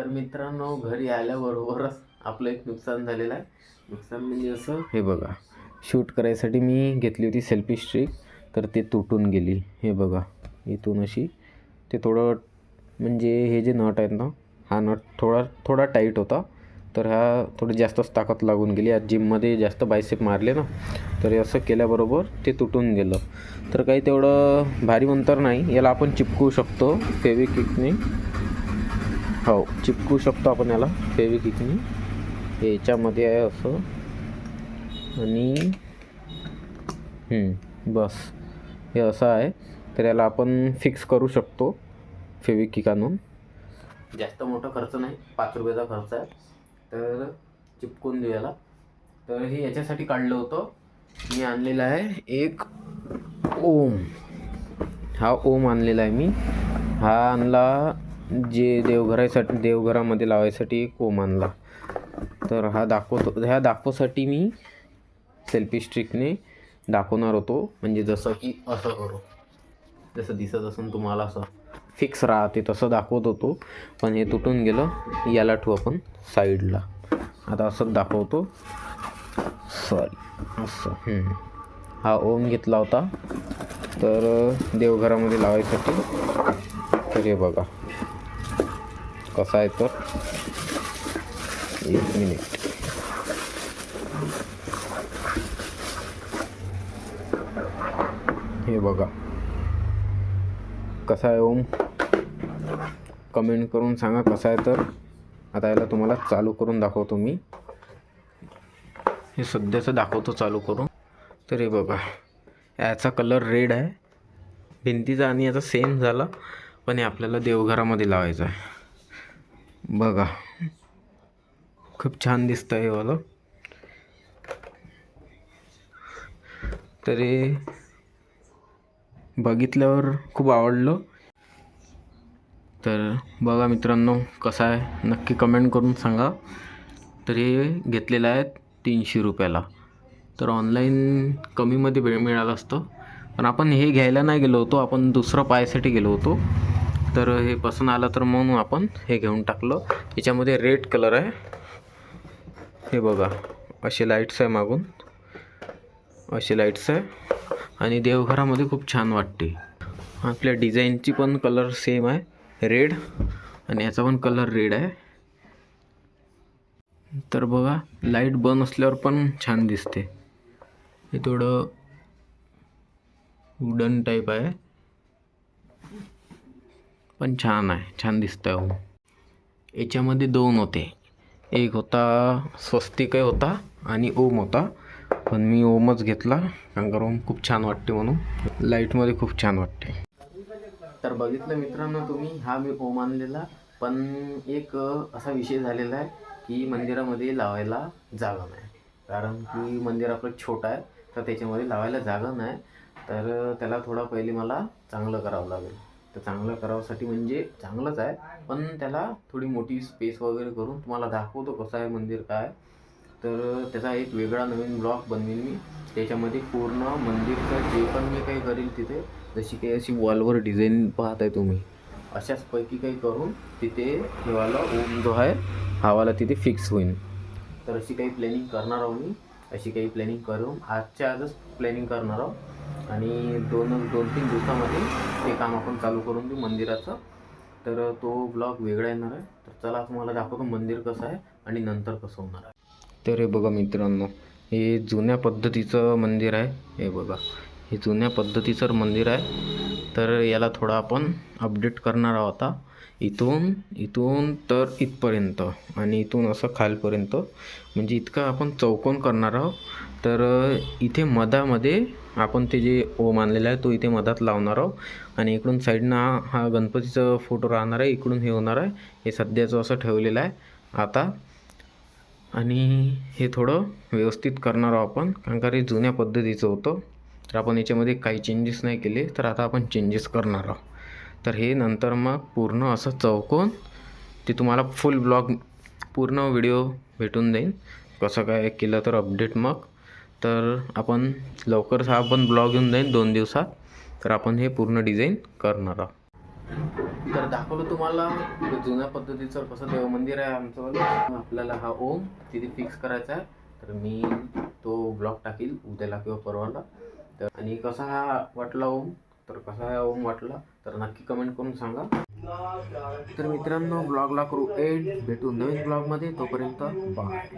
तर मित्रांनो घरी आल्याबरोबरच आपलं एक नुकसान झालेलं आहे. नुकसान म्हणजे असं हे बघा शूट करायसाठी मी घेतली होती सेल्फी स्ट्रिक तर ते तुटून गेली. हे बघा इथून अशी ते थोडं म्हणजे हे जे नट आहेत ना हा नट थोडा थोडा टाईट होता तर हा थोडं जास्तच ताकद लागून गेली. आज जिममध्ये जास्त बायसेप मारले ना तर हे असं केल्याबरोबर ते तुटून गेलं. तर काही तेवढं भारी अंतर नाही. याला आपण चिपकू शकतो फेविक्विकने. हो चिपकू शकतो आपण याला फेविकिकने याच्यामध्ये आहे असं. आणि बस. हे असं आहे. तर याला आपण फिक्स करू शकतो फेविकिक आणून जास्त मोठा खर्च नाही पाच रुपयाचा खर्च आहे. तर चिपकून देऊ याला. तर हे याच्यासाठी काढलं होतं. मी आणलेलं आहे एक ओम. हा ओम आणलेला आहे मी. हा आणला जे देवघरासाठी देवघरामध्ये लावायसाठी एक ओम आणला. तर हा दाखवतो ह्या दाखवसाठी मी सेल्फी स्टिकने दाखवणार होतो. म्हणजे जसं की असं करू. जसं दिसत असून तुम्हाला असं फिक्स राहते तसं दाखवत होतो. पण हे तुटून गेलं. याला ठेवू आपण साईडला आता असंच दाखवतो. सॉरी असं. हा ओम घेतला होता. तर देवघरामध्ये लावायसाठी. तर हे बघा. कसा आहे तर एक मिनिट हे बघा. कसा आहे ओम? कमेंट करून सांगा कसा आहे तर. आता याला तुम्हाला चालू करून दाखवतो मी. हे सध्याचं दाखवतो चालू करून. तर हे बघा. याचा कलर रेड आहे. भिंतीचा आणि याचा सेम झाला. पण हे आपल्याला देवघरामध्ये लावायचं आहे. बघा. खूप छान दिसतं हे वालं. तरी बघितल्यावर खूप आवडलं. तर बघा मित्रांनो कसं आहे? नक्की कमेंट करून सांगा. तर हे घेतलेलं आहे तीनशे रुपयाला. तर ऑनलाईन कमीमध्ये भेळ मिळालं असतं. पण आपण हे घ्यायला नाही गेलो होतो आपण दुसरं पायासाठी गेलो होतो. तर हे पसंत आलं तर म्हणून आपण हे घेऊन टाकलं. याच्यामध्ये रेड कलर आहे. हे बघा असे लाईट्स आहे मागून. असे लाईट्स आहे. आणि देवघरामध्ये खूप छान वाटते. आपल्या डिझाईनची पण कलर सेम आहे. रेड आणि याचा पण कलर रेड आहे. तर बघा लाइट बंद असल्यावर पण छान दिसते. हे थोडं वुडन टाईप आहे. पण छान आहे छान दिसतं ओम हो. याच्यामध्ये दोन होते. एक होता स्वस्तिकय होता आणि ओम होता. पण मी ओमच घेतला कारण का ओम खूप छान वाटते म्हणून. लाईटमध्ये खूप छान वाटते. तर बघितलं मित्रांनो तुम्ही हा मी ओम आणलेला. पण एक असा विषय झालेला आहे की मंदिरामध्ये लावायला जागा नाही. कारण की मंदिर आपलं छोटं आहे तर त्याच्यामध्ये लावायला जागा नाही. तर त्याला थोडा पहिले मला चांगलं करावं लागेल. तर चांगलं करावासाठी म्हणजे चांगलंच आहे. पण त्याला थोडी मोठी स्पेस वगैरे करून तुम्हाला दाखवतो कसं आहे मंदिर काय. तर त्याचा एक वेगळा नवीन ब्लॉग बनवीन मी. त्याच्यामध्ये पूर्ण मंदिरचं जे पण मी काही करेल तिथे जशी काही अशी वॉलवर डिझाईन पाहत आहे तुम्ही अशाच पैकी काही करून तिथे हेवाला ओम जो आहे हावाला तिथे फिक्स होईल तर अशी काही प्लॅनिंग करणार आहोत मी. अशी काही प्लॅनिंग करून आजच्या आजच प्लॅनिंग करणार आहोत आणि दोन दोन तीन दिवसामध्ये ते काम आपण चालू करून देऊ मंदिराचं. तर तो ब्लॉग वेगळा येणार आहे. तर चला तुम्हाला दाखवतो मंदिर कसं आहे आणि नंतर कसं होणार आहे. तर हे बघा मित्रांनो हे जुन्या पद्धतीचं मंदिर आहे. हे बघा हे जुन्या पद्धतीचं मंदिर आहे. तर याला थोडं आपण अपडेट करणार आहोत आता. इथून इथून तर इथपर्यंत आणि इथून असं खालपर्यंत. म्हणजे इतकं आपण चौकोन करणार आहोत. तर इथे मधामध्ये आपण ते जे ओ मानलेला आहे तो इथे मधात लावणार आहोत. आणि इकडून साईडनं हा- हा गणपतीचा फोटो राहणार आहे. इकडून हे होणार आहे. हे सध्याचं असं ठेवलेलं आहे. आता आणि हे थोडं व्यवस्थित करणार आहोत आपण. कारण का हे जुन्या पद्धतीचं होतं. तर आपण याच्यामध्ये काही चेंजेस नाही केले तर आता आपण चेंजेस करणार आहोत. तर हे नंतर मग पूर्ण असं चौकोन ते तुम्हाला फुल ब्लॉग पूर्ण व्हिडिओ भेटून जाईल. कसं काय केलं तर अपडेट मग. तर आपण लवकरच हा पण ब्लॉग येऊन जाईल दोन दिवसात. तर आपण हे पूर्ण डिझाईन करणार आहोत. तर दाखवलं तुम्हाला जुन्या पद्धतीचं कसं देवमंदिर आहे आमचं आपल्याला हा ओम तिथे फिक्स करायचा आहे. तर मी तो ब्लॉग टाकील उद्याला किंवा परवाला. तर आणि कसा हा वाटला ओम? तर कसा हा ओम वाटला? तर नक्की कमेंट करून सांगा. तर मित्रांनो ब्लॉगला करू एड भेटू नवीन ब्लॉगमध्ये तोपर्यंत बाय